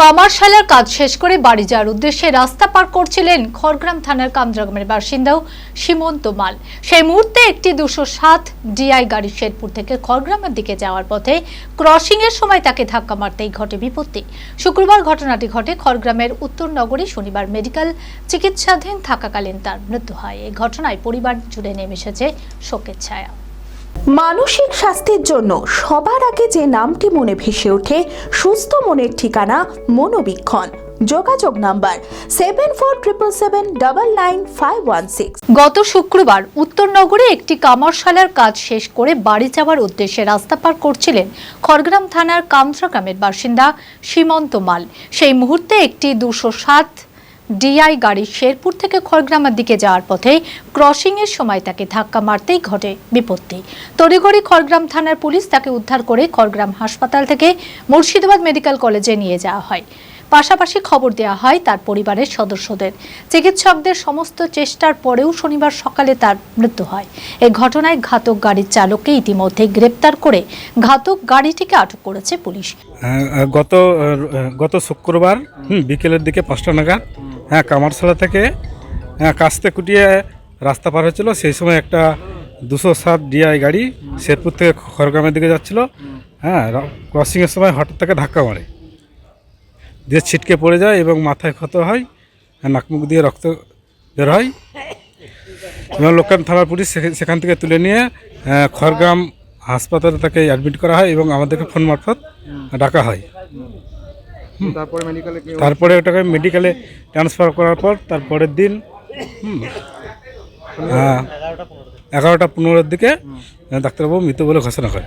কামারশালার কাজ শেষ করে বাড়ি যাওয়ার উদ্দেশ্যে রাস্তা পার করছিলেন খড়গ্রাম থানার কামদ্রাগ্রামের বাসিন্দাও সীমন্ত মাল। সেই মুহূর্তে একটি দুশো সাত ডিআই গাড়ি শেরপুর থেকে খড়গ্রামের দিকে যাওয়ার পথে ক্রসিং এর সময় তাকে ধাক্কা মারতেই ঘটে বিপত্তি। শুক্রবার ঘটনাটি ঘটে খড়গ্রামের উত্তর নগরে শনিবার মেডিকেল চিকিৎসাধীন থাকাকালীন তার মৃত্যু হয়। এই ঘটনায় পরিবার জুড়ে নেমে এসেছে শোকের ছায়া। মানসিক স্বাস্থ্যের জন্য সবার আগে যে নামটি মনে ভেসে ওঠে, সুস্থ মনের ঠিকানা মনোবীক্ষণ। যোগাযোগ number seven four triple seven double nine five one six গত শুক্রবার উত্তরনগরে একটি কামারশালার কাজ শেষ করে বাড়ি যাওয়ার উদ্দেশ্যে রাস্তা পার করছিলেন খড়গ্রাম থানার কামত্রা গ্রামের বাসিন্দা সীমন্ত মাল। সেই মুহূর্তে একটি দুশো সাত ডিআই গাড়ি শেরপুর থেকে খড়গ্রামের দিকে যাওয়ার পথে ক্রসিং এর সময় তাকে ধাক্কা মারতেই ঘটে বিপত্তি। তড়িঘড়ি খড়গ্রাম থানার পুলিশ তাকে উদ্ধার করে খড়গ্রাম হাসপাতাল থেকে মুর্শিদাবাদ মেডিকেল কলেজে নিয়ে যাওয়া হয়। পাশাপাশি খবর দেওয়া হয় তার পরিবারের সদস্যদের। চিকিৎসকদের সমস্ত চেষ্টার পরেও শনিবার সকালে তার মৃত্যু হয়। এই ঘটনায় ঘাতক গাড়ির চালককে ইতিমধ্যে গ্রেপ্তার করে ঘাতক গাড়িটিকে আটক করেছে পুলিশ। গত গত শুক্রবার বিকেলের দিকে পাঁচটা নাগাদ হ্যাঁ কামারশালা থেকে হ্যাঁ কাস্তে কুটিয়ে রাস্তা পার হয়েছিল। সেই সময় একটা দুশো সাত ডিআই গাড়ি শেরপুর থেকে খড়গ্রামের দিকে যাচ্ছিল। হ্যাঁ ক্রসিংয়ের সময় হঠাৎ তাকে ধাক্কা মারে। দিয়ে ছিটকে পড়ে যায় এবং মাথায় ক্ষত হয় আর নাক মুখ দিয়ে রক্ত বের হয়। এবং লোকাল থানার পুলিশ সেখান- সেখান থেকে তুলে নিয়ে খড়গ্রাম হাসপাতালে তাকে অ্যাডমিট করা হয় এবং আমাদেরকে ফোন মারফত ডাকা হয়। তারপরে মেডিকেলে তারপরে ওটাকে মেডিকেলে ট্রান্সফার করার পর তারপরের দিন হ্যাঁ, এগারোটা পনেরোর দিকে ডাক্তারবাবু মৃত বলে ঘোষণা করে।